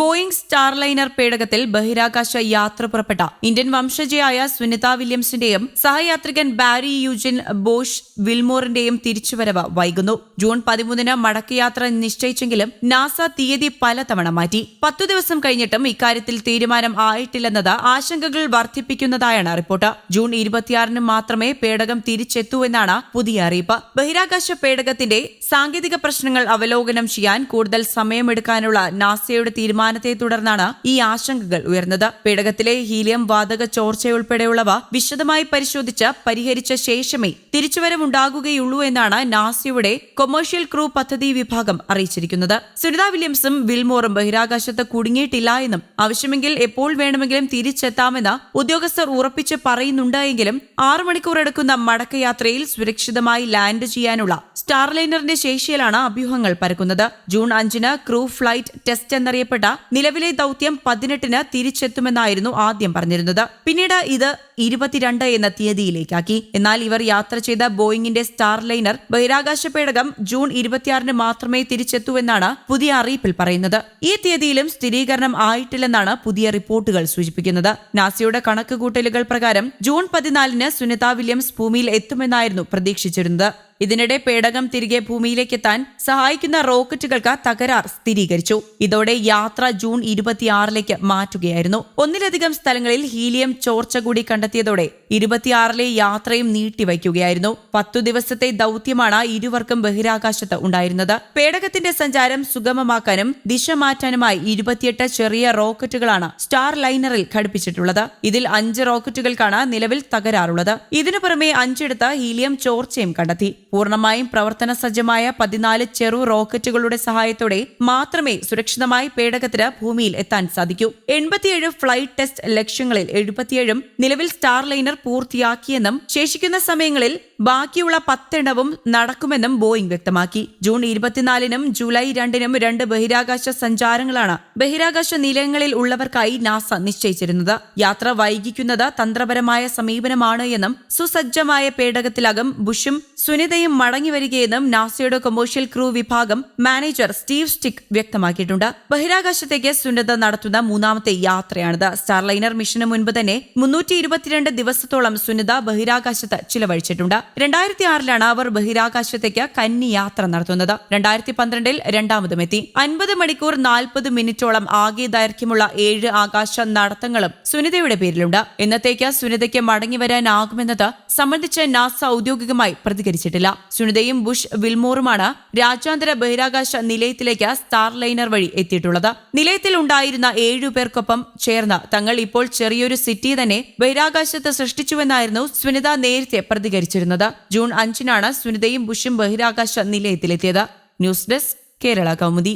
Boeing Starliner പേടകത്തിൽ ബഹിരാകാശ യാത്ര പുറപ്പെട്ട ഇന്ത്യൻ വംശജയായ സുനിത വില്യംസിന്റെയും സഹയാത്രികൻ ബാരി യൂജിൻ ബോഷ് വിൽമോറിന്റെയും തിരിച്ചുവരവ് വൈകുന്നു. ജൂൺ പതിമൂന്നിന് മടക്കയാത്ര നിശ്ചയിച്ചെങ്കിലും നാസ തീയതി പലതവണ മാറ്റി. പത്തു ദിവസം കഴിഞ്ഞിട്ടും ഇക്കാര്യത്തിൽ തീരുമാനം ആയിട്ടില്ലെന്നത് ആശങ്കകൾ വർദ്ധിപ്പിക്കുന്നതായാണ് റിപ്പോർട്ട്. ജൂൺ ഇരുപത്തിയാറിന് മാത്രമേ പേടകം തിരിച്ചെത്തൂ എന്നാണ് പുതിയ അറിയിപ്പ്. ബഹിരാകാശ പേടകത്തിന്റെ സാങ്കേതിക പ്രശ്നങ്ങൾ അവലോകനം ചെയ്യാൻ കൂടുതൽ സമയമെടുക്കാനുള്ള നാസയുടെ തീരുമാനത്തെ തുടർന്നാണ് ഈ ആശങ്കകൾ ഉയർന്നത്. പേടകത്തിലെ ഹീലിയം വാതക ചോർച്ചയുൾപ്പെടെയുള്ളവ വിശദമായി പരിശോധിച്ച് പരിഹരിച്ച ശേഷമേ തിരിച്ചുവരവുണ്ടാകുകയുള്ളൂ എന്നാണ് നാസയുടെ കൊമേഴ്ഷ്യൽ ക്രൂ പദ്ധതി വിഭാഗം അറിയിച്ചിരിക്കുന്നത്. സുനിത വില്യംസും വിൽമോറും ബഹിരാകാശത്ത് കുടുങ്ങിയിട്ടില്ല എന്നും ആവശ്യമെങ്കിൽ എപ്പോൾ വേണമെങ്കിലും തിരിച്ചെത്താമെന്ന് ഉദ്യോഗസ്ഥർ ഉറപ്പിച്ച് പറയുന്നുണ്ട് എങ്കിലും ആറു മണിക്കൂർ എടുക്കുന്ന മടക്കയാത്രയിൽ സുരക്ഷിതമായി ലാൻഡ് ചെയ്യാനുള്ള സ്റ്റാർലൈനറിന്റെ ശേഷിയിലാണ് അഭ്യൂഹങ്ങൾ പരക്കുന്നത്. ജൂൺ അഞ്ചിന് ക്രൂ ഫ്ലൈറ്റ് ടെസ്റ്റ് എന്നറിയപ്പെട്ട നിലവിലെ ദൌത്യം പതിനെട്ടിന് തിരിച്ചെത്തുമെന്നായിരുന്നു ആദ്യം പറഞ്ഞിരുന്നത്. പിന്നീട് ഇത് ഇരുപത്തിരണ്ട് എന്ന തീയതിയിലേക്കാക്കി. എന്നാൽ ഇവർ യാത്ര ചെയ്ത ബോയിങ്ങിന്റെ സ്റ്റാർ ലൈനർ ബഹിരാകാശ പേടകം ജൂൺ ഇരുപത്തിയാറിന് മാത്രമേ തിരിച്ചെത്തൂവെന്നാണ് പുതിയ അറിയിപ്പിൽ പറയുന്നത്. ഈ തീയതിയിലും സ്ഥിരീകരണം ആയിട്ടില്ലെന്നാണ് പുതിയ റിപ്പോർട്ടുകൾ സൂചിപ്പിക്കുന്നത്. നാസയുടെ കണക്കുകൂട്ടലുകൾ പ്രകാരം ജൂൺ പതിനാലിന് സുനിത വില്യംസ് ഭൂമിയിൽ എത്തുമെന്നായിരുന്നു പ്രതീക്ഷിച്ചിരുന്നത്. ഇതിനിടെ പേടകം തിരികെ ഭൂമിയിലേക്കെത്താൻ സഹായിക്കുന്ന റോക്കറ്റുകൾക്ക് തകരാർ സ്ഥിരീകരിച്ചു. ഇതോടെ യാത്ര ജൂൺ ഇരുപത്തിയാറിലേക്ക് മാറ്റുകയായിരുന്നു. ഒന്നിലധികം സ്ഥലങ്ങളിൽ ഹീലിയം ചോർച്ച കൂടി കണ്ടെത്തിയതോടെ ഇരുപത്തിയാറിലെ യാത്രയും നീട്ടിവയ്ക്കുകയായിരുന്നു. പത്തു ദിവസത്തെ ദൌത്യമാണ് ഇരുവർക്കും ബഹിരാകാശത്ത് ഉണ്ടായിരുന്നത്. പേടകത്തിന്റെ സഞ്ചാരം സുഗമമാക്കാനും ദിശ മാറ്റാനുമായി ഇരുപത്തിയെട്ട് ചെറിയ റോക്കറ്റുകളാണ് സ്റ്റാർ ലൈനറിൽ ഘടിപ്പിച്ചിട്ടുള്ളത്. ഇതിൽ അഞ്ച് റോക്കറ്റുകൾക്കാണ് നിലവിൽ തകരാറുള്ളത്. ഇതിനു പുറമെ അഞ്ചിടത്ത് ഹീലിയം ചോർച്ചയും കണ്ടെത്തി. പൂർണമായും പ്രവർത്തന സജ്ജമായ പതിനാല് ചെറു റോക്കറ്റുകളുടെ സഹായത്തോടെ മാത്രമേ സുരക്ഷിതമായി പേടകത്തിന് ഭൂമിയിൽ എത്താൻ സാധിക്കൂ. എൺപത്തിയേഴ് ഫ്ലൈറ്റ് ടെസ്റ്റ് ലക്ഷ്യങ്ങളിൽ എഴുപത്തിയേഴും നിലവിൽ സ്റ്റാർ ലൈനർ പൂർത്തിയാക്കിയെന്നും ശേഷിക്കുന്ന സമയങ്ങളിൽ ബാക്കിയുള്ള പത്തെണ്ണവും നടക്കുമെന്നും ബോയിംഗ് വ്യക്തമാക്കി. ജൂൺ ഇരുപത്തിനാലിനും ജൂലൈ രണ്ടിനും രണ്ട് ബഹിരാകാശ സഞ്ചാരങ്ങളാണ് ബഹിരാകാശ നിലയങ്ങളിൽ ഉള്ളവർക്കായി നാസ നിശ്ചയിച്ചിരുന്നത്. യാത്ര വൈകിക്കുന്നത് തന്ത്രപരമായ സമീപനമാണ് എന്നും സുസജ്ജമായ പേടകത്തിലകം ബുഷും സുനിതയും മടങ്ങിവരികയെന്നും നാസയുടെ കൊമേഴ്ഷ്യൽ ക്രൂ വിഭാഗം മാനേജർ സ്റ്റീവ് സ്റ്റിക് വ്യക്തമാക്കിയിട്ടുണ്ട്. ബഹിരാകാശത്തേക്ക് സുന്നത നടത്തുന്ന മൂന്നാമത്തെ യാത്രയാണിത്. സ്റ്റാർലൈനർ മിഷന് മുൻപ് തന്നെ മുന്നൂറ്റി ഇരുപത്തിരണ്ട് ദിവസത്തോളം സുനിത ബഹിരാകാശത്ത് ചിലവഴിച്ചിട്ടുണ്ട്. രണ്ടായിരത്തി ആറിലാണ് അവർ ബഹിരാകാശത്തേക്ക് കന്നി യാത്ര നടത്തുന്നത്. രണ്ടായിരത്തി പന്ത്രണ്ടിൽ രണ്ടാമതും എത്തി. അൻപത് മണിക്കൂർ നാൽപ്പത് മിനിറ്റോളം ആകെ ദൈർഘ്യമുള്ള ഏഴ് ആകാശ നടത്തങ്ങളും സുനിതയുടെ പേരിലുണ്ട്. ഇന്നത്തേക്ക് സുനിതയ്ക്ക് മടങ്ങി വരാനാകുമെന്നത് സംബന്ധിച്ച് നാസ ഔദ്യോഗികമായി പ്രതികരിച്ചിട്ടില്ല. സുനിതയും ബുഷ് വിൽമോറുമാണ് രാജ്യാന്തര ബഹിരാകാശ നിലയത്തിലേക്ക് സ്റ്റാർ ലൈനർ വഴി എത്തിയിട്ടുള്ളത്. നിലയത്തിൽ ഉണ്ടായിരുന്ന ഏഴുപേർക്കൊപ്പം ചേർന്ന് തങ്ങൾ ഇപ്പോൾ ചെറിയൊരു സിറ്റി തന്നെ ബഹിരാകാശത്ത് സൃഷ്ടിച്ചുവെന്നായിരുന്നു സുനിത നേരത്തെ പ്രതികരിച്ചിരുന്നത്. ജൂൺ അഞ്ചിനാണ് സുനിതയും ബുഷും ബഹിരാകാശ നിലയത്തിലെത്തിയത്. News desk Kerala Kaumudi.